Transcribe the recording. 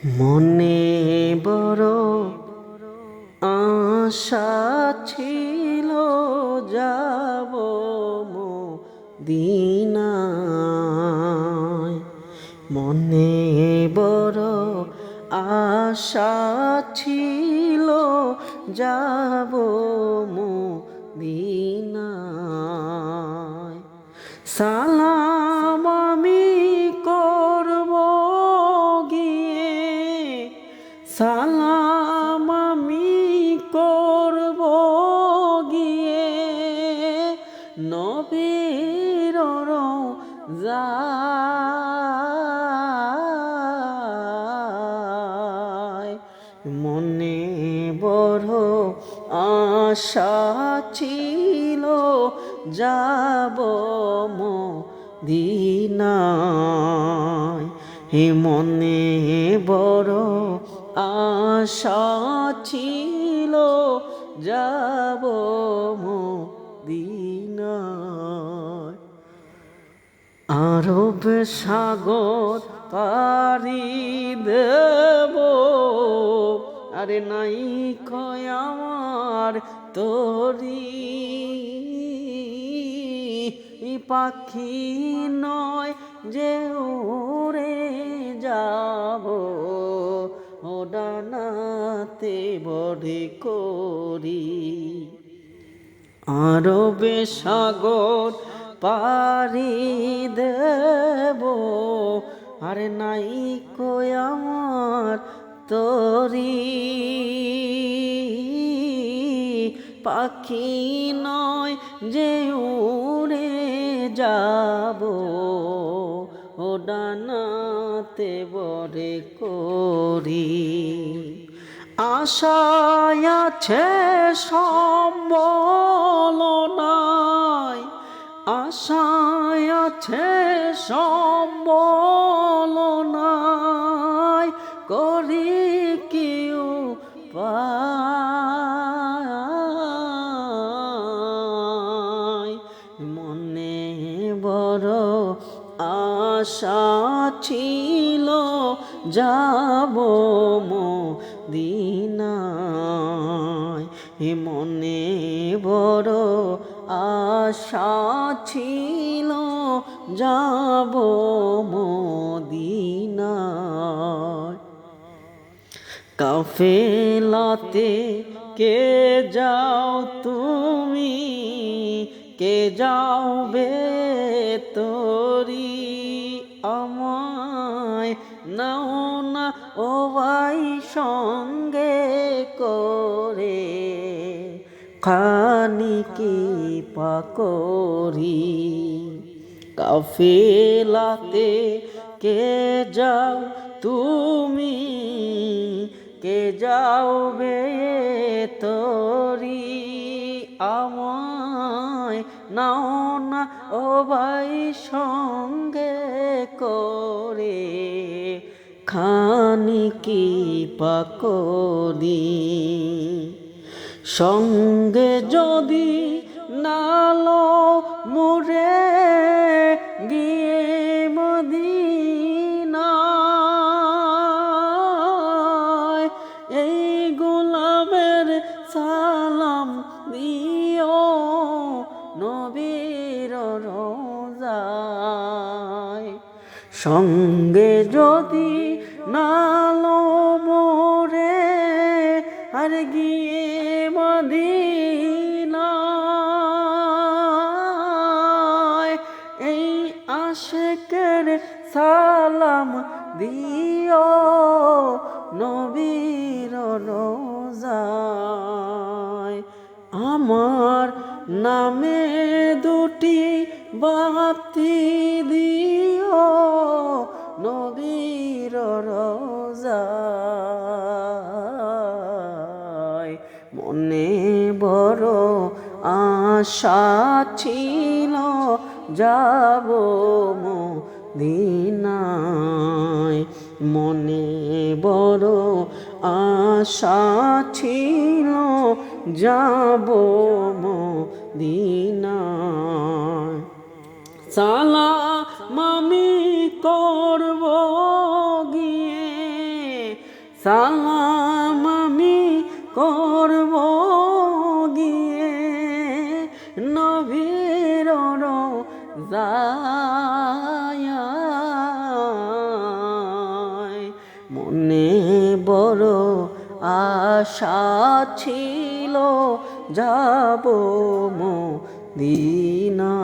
মনে বড় আশা ছিল যাব দিনায় মনে বড় আশা ছিল যাব দিনায় সালাম যায়। মনে বড় আশা ছিল যাব দিনায় হে মনে বড় আশা ছিল যাব দিনায় আরব সাগর পারি দেব। আরে নাই আমার তোরি। পাখি নয় যে উড়ে যাব। ও ডানাতে বড়ে করি। আরবে সাগর পারি দেব। আরে নাই কই আমার তরি। পাখি নয় যে উড়ে যাব। ও ডানাতে বরে করি। আশায় আছে সম্বল নাই। আশায় আছে সম্বল নাই করি কেউ মনে বড় আশা ছিল যাব দিনায় মনে বড় আশা ছিল, যাব মদিনায়। কাফেলাতে কে যাও তুমি? কে যাও বে তোরি আমায় নাও না ও ভাই সঙ্গে করে খানি কি পাকরি? কাফেলাতে কে যাও তুমি? কে যাও বে তোরি? আমায় নাও না ও ভাই সঙ্গে করে। খানি কি পাকরি? সঙ্গে যদি নালো মুরে গিয়ে মদিনায়, এই গোলামের সালাম দিও নবীর রোজায়। সঙ্গে যদি নালো মোরে আর গিয়ে মদিনায় এই আশেকের সালাম দিও নবীর রোজায়। আমার নামে দুটি বাতি দিও নবীর রোজায়। বড় আশা ছিল, যাব দিনায় মনে বড় আশা ছিল, যাব দিনায় সালা মামি করব গিয়ে। সালাম যায় মনে বড় আশা ছিল যাব মদিনা